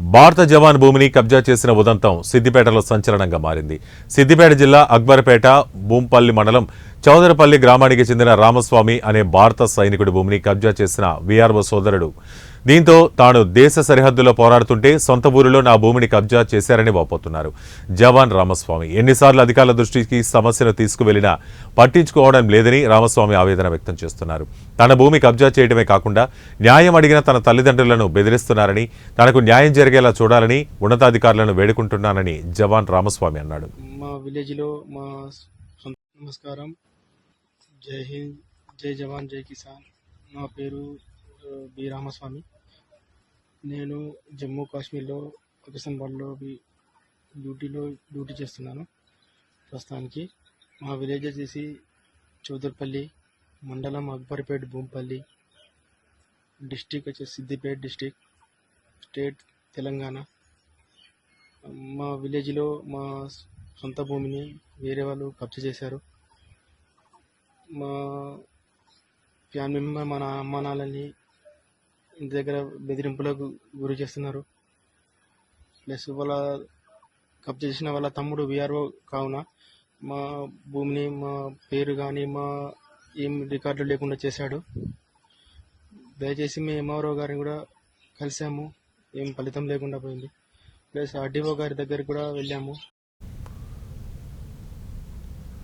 భారత జవాన్ భూమిని కబ్జా చేసిన ఉదంతం సిద్దిపేటలో సంచలనంగా మారింది. సిద్దిపేట జిల్లా అక్బర్పేట భూంపల్లి మండలం చౌదరపల్లి గ్రామానికి చెందిన రామస్వామి అనే భారత సైనికుడి భూమిని కబ్జా చేసిన వీఆర్ఓ సోదరుడు. దీంతో తాను దేశ సరిహద్దులో పోరాడుతుంటే సొంత ఊరిలో నా భూమిని కబ్జా చేశారని వాపోతున్నారు. జవాన్ రామస్వామి ఎన్నిసార్లు అధికారుల దృష్టికి సమస్యను తీసుకువెళ్ళినా పట్టించుకోవడం లేదని రామస్వామి ఆవేదన వ్యక్తం చేస్తున్నారు. తన భూమి కబ్జా చేయడమే కాకుండా న్యాయం అడిగిన తన తల్లిదండ్రులను బెదిరిస్తున్నారని తనకు న్యాయం జరిగేలా చూడాలని ఉన్నతాధికారులను వేడుకుంటున్నానని జవాన్ రామస్వామి అన్నాడు. మా విలేజ్లో మా నమస్కారం. జై హింద్ జై జవాన్ జై కిసాన్. నా పేరు బి. రామస్వామి. నేను జమ్మూ కాశ్మీర్లో పాకిస్తాన్బాద్లో డ్యూటీలో డ్యూటీ చేస్తున్నాను ప్రస్తుతానికి. మా విలేజ్ వచ్చేసి చౌదర్పల్లి మండలం అక్బర్పేట్ భూంపల్లి. డిస్టిక్ వచ్చేసి సిద్దిపేట్ డిస్టిక్ స్టేట్ తెలంగాణ. మా విలేజ్లో మా సొంత భూమిని వేరే వాళ్ళు కబ్జా చేశారు. మా ఫ్యామిలీ మెంబర్ మన అమ్మ నాన్నని ఇంటి దగ్గర బెదిరింపులకు గురి చేస్తున్నారు. ప్లస్ వాళ్ళ కబ్జా చేసిన వాళ్ళ తమ్ముడు విఆర్ఓ కావున మా భూమిని మా పేరు కానీ మా ఏం రికార్డు లేకుండా చేశాడు. దయచేసి మేము ఎంఆర్ఓ గారిని కూడా కలిసాము ఏం ఫలితం లేకుండా పోయింది. ప్లస్ ఆర్డీఓ గారి దగ్గరికి కూడా వెళ్ళాము.